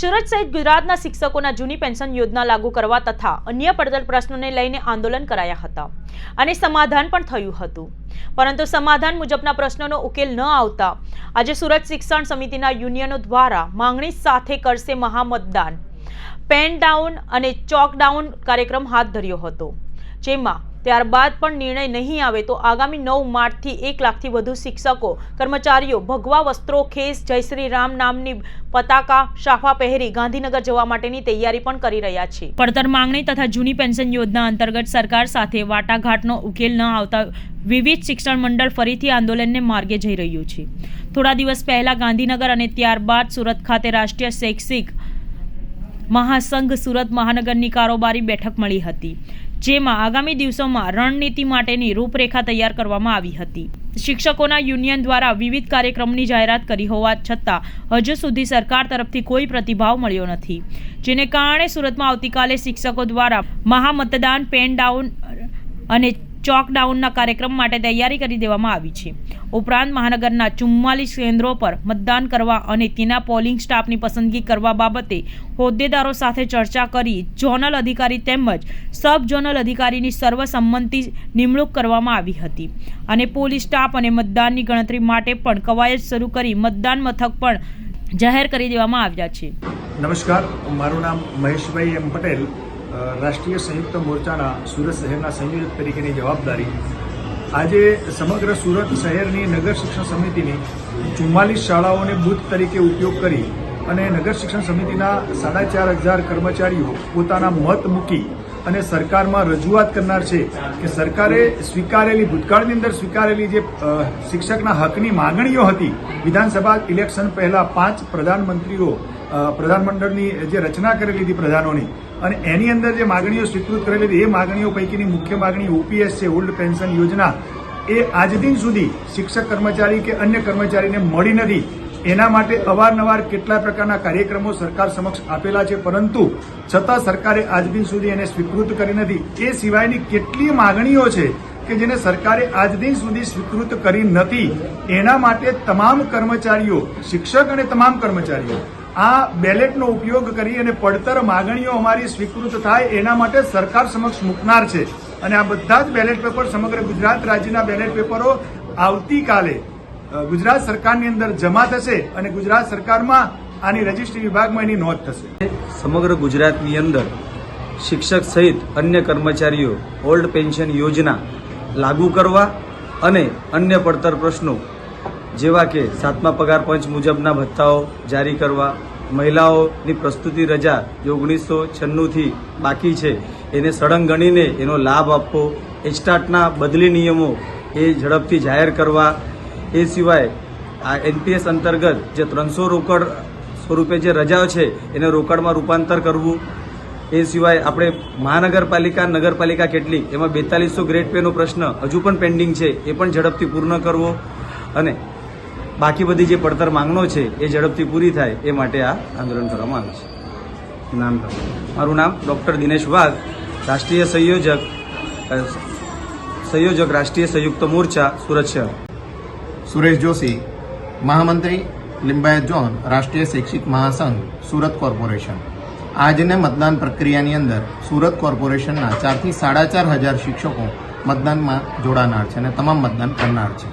સુરત સહિત ગુજરાતના શિક્ષકોના જૂની પેન્શન યોજના લાગુ કરવા તથા અન્ય પડતર પ્રશ્નોને લઈને આંદોલન કરાયા હતા અને સમાધાન પણ થયું હતું. પરંતુ સમાધાન મુજબના પ્રશ્નોનો ઉકેલ ન આવતા આજે સુરત શિક્ષણ સમિતિના યુનિયનો દ્વારા માંગણી સાથે કરશે મહામતદાન. પેન ડાઉન અને ચોક ડાઉન કાર્યક્રમ હાથ ધર્યો હતો. જેમાં ત્યારબાદ પણ નિર્ણય નહીં આવે તો આગામી નવ માર્ચથી એક લાખથી વધુ શિક્ષકો, કર્મચારીઓ, ભગવા વસ્ત્રો, ખેસ, જય શ્રી રામ નામની પતાકા, શાફા પહેરી ગાંધીનગર જવા માટેની તૈયારી પણ કરી રહ્યા છે. પડતર માંગણી તથા જૂની પેન્શન યોજના અંતર્ગત સરકાર સાથે વાટાઘાટનો ઉકેલ ન આવતા વિવિધ શિક્ષણ મંડળ ફરીથી આંદોલનને માર્ગે જઈ રહ્યું છે. થોડા દિવસ પહેલા ગાંધીનગર અને ત્યારબાદ સુરત ખાતે રાષ્ટ્રીય શૈક્ષિક મહાસંઘ સુરત મહાનગરની કારોબારી બેઠક મળી હતી. જેમાં આગામી દિવસોમાં રણનીતિ માટેની રૂપરેખા તૈયાર કરવામાં આવી હતી. શિક્ષકોના યુનિયન દ્વારા વિવિધ કાર્યક્રમની જાહેરાત કરી હોવા છતાં હજુ સુધી સરકાર તરફથી કોઈ પ્રતિભાવ મળ્યો નથી, જેને કારણે સુરતમાં આવતીકાલે શિક્ષકો દ્વારા મહામતદાન, પેન ડાઉન અને ચોક ડાઉનના કાર્યક્રમ માટે તૈયારી કરી દેવામાં આવી છે. ઉપરાંત મહાનગરના ચુમ્માલીસ કેન્દ્રો પર મતદાન કરવા અને તેના પોલિંગ સ્ટાફની પસંદગી કરવા બાબતે હોદ્દેદારો સાથે ચર્ચા કરી ઝોનલ અધિકારી તેમજ સબ ઝોનલ અધિકારીની સર્વસંમતિ નિમણૂક કરવામાં આવી હતી. અને પોલીસ સ્ટાફ અને મતદાનની ગણતરી માટે પણ કવાયત શરૂ કરી મતદાન મથક પણ જાહેર કરી દેવામાં આવ્યા છે. નમસ્કાર, મારું નામ મહેશભાઈ એમ પટેલ. રાષ્ટ્રીય સંયુક્ત મોરચાના સુરત શહેરના સંયોજક તરીકેની જવાબદારી. આજે સમગ્ર સુરત શહેરની નગર શિક્ષણ સમિતિની ચુમ્માલીસ શાળાઓને બૂથ તરીકે ઉપયોગ કરી અને નગર શિક્ષણ સમિતિના સાડા ચાર હજાર કર્મચારીઓ પોતાના મત મૂકી અને સરકારમાં રજૂઆત કરનાર છે કે સરકારે સ્વીકારેલી, ભૂતકાળની અંદર સ્વીકારેલી જે શિક્ષકના હકની માંગણીઓ હતી, વિધાનસભા ઇલેક્શન પહેલા પાંચ પ્રધાનમંત્રીઓ પ્રધાનમંડળની જે રચના કરેલી હતી પ્રધાનોની અને એની અંદર જે માગણીઓ સ્વીકૃત કરેલી હતી, એ માગણીઓ પૈકીની મુખ્ય માગણી ઓપીએસ છે ઓલ્ડ પેન્શન યોજના. એ આજ દિન સુધી શિક્ષક કર્મચારી કે અન્ય કર્મચારીને મળી નથી. એના માટે અવારનવાર કેટલા પ્રકારના કાર્યક્રમો સરકાર સમક્ષ આપેલા છે, પરંતુ છતાં સરકારે આજ દિન સુધી એને સ્વીકૃત કરી નથી. એ સિવાયની કેટલી માગણીઓ છે કે જેને સરકારે આજ દિન સુધી સ્વીકૃત કરી નથી. એના માટે તમામ કર્મચારીઓ, શિક્ષક અને તમામ કર્મચારીઓ આ બેલેટનો ઉપયોગ કરી અને પડતર માગણીઓ અમારી સ્વીકૃત થાય એના માટે સરકાર સમક્ષ મૂકનાર છે. અને આ બધા જ બેલેટ પેપર સમગ્ર ગુજરાત રાજ્યના બેલેટ પેપરો આવતીકાલે ગુજરાત સરકારની અંદર જમા થશે અને ગુજરાત સરકારમાં આની રજિસ્ટ્રી વિભાગમાં એની નોંધ થશે. સમગ્ર ગુજરાતની અંદર શિક્ષક સહિત અન્ય કર્મચારીઓ ઓલ્ડ પેન્શન યોજના લાગુ કરવા અને અન્ય પડતર પ્રશ્નો જેવા કે સાતમા પગાર પંચ મુજબના ભથ્થાઓ જારી કરવા, મહિલાઓની પ્રસ્તુતિ રજા જે ઓગણીસો છન્નુંથી બાકી છે. એને સળંગ ગણીને એનો લાભ આપવો, એસ્ટાટના બદલી નિયમો એ ઝડપથી જાહેર કરવા, એ સિવાય આ એનપીએસ અંતર્ગત જે ત્રણસો રોકડ સ્વરૂપે જે રજાઓ છે, એને રોકડમાં રૂપાંતર કરવું, એ સિવાય આપણે મહાનગરપાલિકા, નગરપાલિકા કેટલી એમાં બેતાલીસો ગ્રેડ પેનો પ્રશ્ન હજુ પણ પેન્ડિંગ છે, એ પણ ઝડપથી પૂર્ણ કરવો અને બાકી બધી જે પડતર માંગણો છે, એ ઝડપથી પૂરી થાય, એ માટે આ આંદોલન કરવામાં આવે છે. નામ મારું નામ ડૉક્ટર દિનેશ વાઘ, રાષ્ટ્રીય સંયોજક સંયોજક રાષ્ટ્રીય સંયુક્ત મોરચા, સુરત શહેર. સુરેશ જોશી, મહામંત્રી લિંબાયત ઝોન રાષ્ટ્રીય શૈક્ષિક મહાસંઘ, સુરત કોર્પોરેશન. આજને મતદાન પ્રક્રિયાની અંદર સુરત કોર્પોરેશનના ચારથી સાડા ચાર હજાર શિક્ષકો મતદાનમાં જોડાનાર છે અને તમામ મતદાન કરનાર છે.